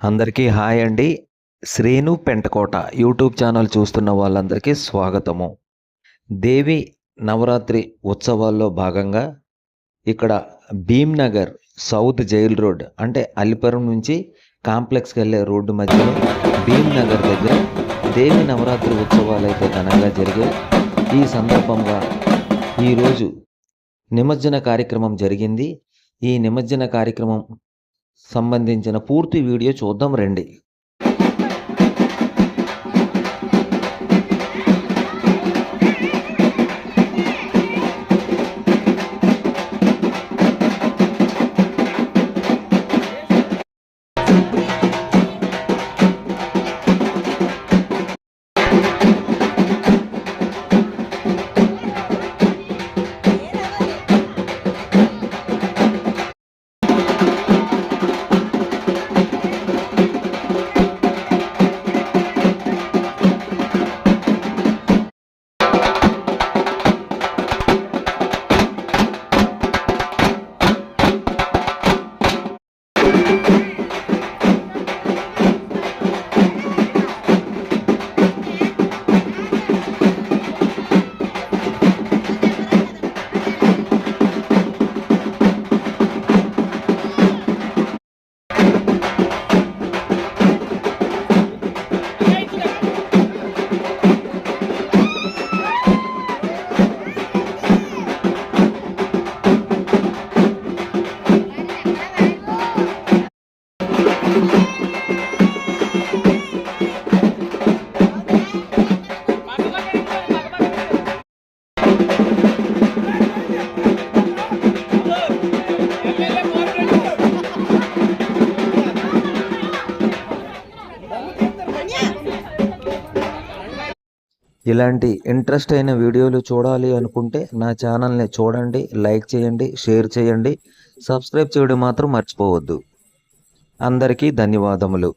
అందరికీ హాయ్ అండి. Srenu Pentakota YouTube channel చూస్తున్న వాళ్ళందరికీ స్వాగతము. దేవి నవరాత్రి ఉత్సవాల్లో భాగంగా ఇక్కడ భీమ్నగర్ సౌత్ జైల్ రోడ్ అంటే అలిపురం నుంచి కాంప్లెక్స్కి వెళ్ళే రోడ్డు మధ్యలో భీమ్నగర్ దగ్గర దేవి నవరాత్రి ఉత్సవాలు అయితే ఘనంగా జరిగాయి. ఈ సందర్భంగా ఈరోజు నిమజ్జన కార్యక్రమం జరిగింది. ఈ నిమజ్జన కార్యక్రమం సంబంధించిన పూర్తి వీడియో చూద్దాం రండి. ఇలాంటి ఇంట్రెస్ట్ అయిన వీడియోలు చూడాలి అనుకుంటే నా ఛానల్ని చూడండి లైక్ చేయండి షేర్ చేయండి సబ్స్క్రైబ్ చేయడం మాత్రం మర్చిపోవద్దు. అందరికీ ధన్యవాదములు.